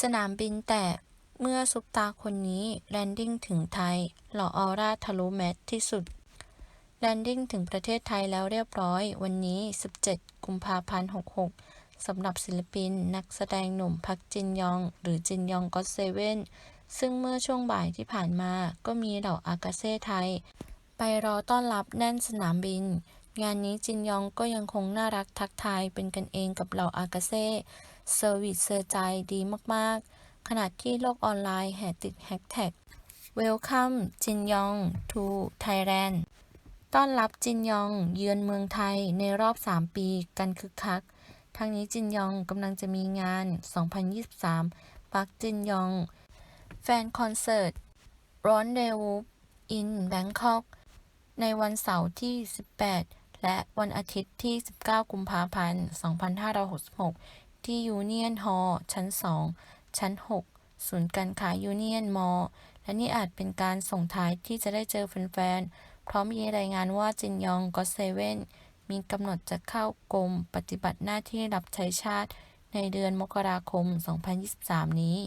สนามบินแตก เมื่อซุปตาคนนี้แลนดิ้งถึงไทย หล่อออร่าทะลุแมสที่สุด แลนดิ้งถึงประเทศไทยแล้วเรียบร้อย วันนี้ 17 กุมภาพันธ์ 66 สำหรับศิลปิน นักแสดงหนุ่มพักจินยอง หรือจินยองก็เซเว่น ซึ่งเมื่อช่วงบ่ายที่ผ่านมาก็มีเหล่าอากาเซ่ไทย ไปรอต้อนรับแน่นสนามบินงานนี้จินยองก็ยังคงน่ารักทักทายเป็นกันเองกับเหล่าอากาเซ่ เซอร์วิสเซอร์ใจดีมากๆ ขณะที่โลกออนไลน์แห่ติดแฮชแท็ก Welcome จินยอง to Thailand ต้อนรับจินยองเยือนเมืองไทยในรอบ 3 ปีกันคึกคัก ทั้งนี้จินยองกำลังจะมีงาน 2023 ปักจินยอง แฟนคอนเสิร์ตร้อนเดวูอินแบงคอกในวันเสาร์ที่ 18 และวันอาทิตย์ที่ 19 กุมภาพันธ์ 2566 ที่ยูเนียนฮอลล์ชั้น 2 ชั้น 6 ศูนย์การค้ายูเนียนมอลล์และนี่อาจเป็นการส่งท้ายที่จะได้เจอแฟนๆ พร้อมีรายงานว่าจินยองก็อตเซเว่นมีกำหนดจะเข้ากรมปฏิบัติหน้าที่รับใช้ชาติในเดือนมกราคม 2023 นี้